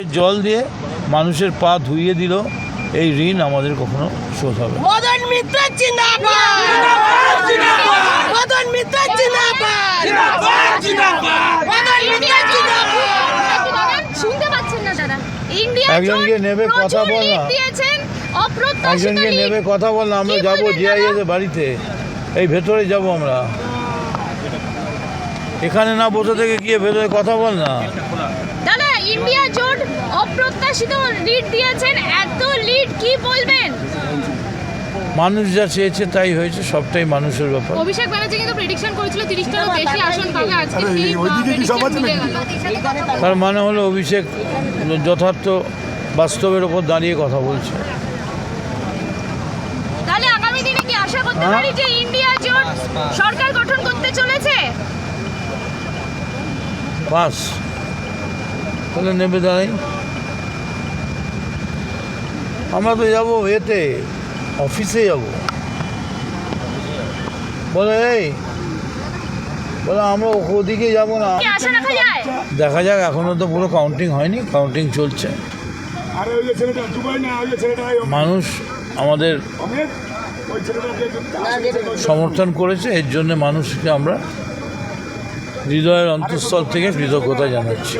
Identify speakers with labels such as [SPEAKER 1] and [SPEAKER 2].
[SPEAKER 1] জল দিয়ে মানুষের পা ধুইয়ে দিল এই ঋণ আমাদের কখনো শোধ হবে না।
[SPEAKER 2] মদন মিত্র মদন মিত্র জিন্দাবাদ। মদন মিত্র জিন্দাবাদ।
[SPEAKER 3] শুনতে পাচ্ছেন না দাদা। ইন্ডিয়া
[SPEAKER 1] একজনকে নেবে কথা বল না। একজনকে। নেবে কথা বল না আমরা যাব জিআইএস বাড়িতে। এই ভেতরে যাব আমরা। এখানে না বসে থেকে গিয়ে ভেতরে কথা বল না।
[SPEAKER 3] ইন্ডিয়া জোট অপ্রত্যাশিত লিড দিয়েছেন। এত লিড কি বলবেন?
[SPEAKER 1] মানুষ যা চেয়েছে তাই হয়েছে সবটাই মানুষের ব্যাপার।
[SPEAKER 3] অভিষেক ব্যানার্জি কিন্তু প্রেডিকশন করেছিল তিরিশটারও বেশি আসন পাবে আজকে
[SPEAKER 1] তার মানে হলো অভিষেক যথার্থ বাস্তবের ওপর দাঁড়িয়ে কথা বলছে।
[SPEAKER 3] তাহলে আগামী দিনে কি আশা করতে
[SPEAKER 1] হ্যাঁ?
[SPEAKER 3] পারি যে ইন্ডিয়া জোট সরকার গঠন করতে চলেছে?
[SPEAKER 1] বাস। তাহলে নেবে দাঁড়াই। আমরা তো যাব এতে অফিসে যাব। বলে এই বলে আমরা ওদিকে যাব না। দেখা যাক এখনও তো পুরো কাউন্টিং হয়নি কাউন্টিং চলছে।
[SPEAKER 4] আরে ওই যে ছেলেটা দুবাই না ওই যে ছেলেটা ওই
[SPEAKER 1] মানুষ আমাদের
[SPEAKER 4] অমিত ওই ছেলেটাকে
[SPEAKER 1] সমর্থন করেছে এর জন্য মানুষকে আমরা হৃদয়ের অন্তঃস্থল থেকে কৃতজ্ঞতা জানাচ্ছি।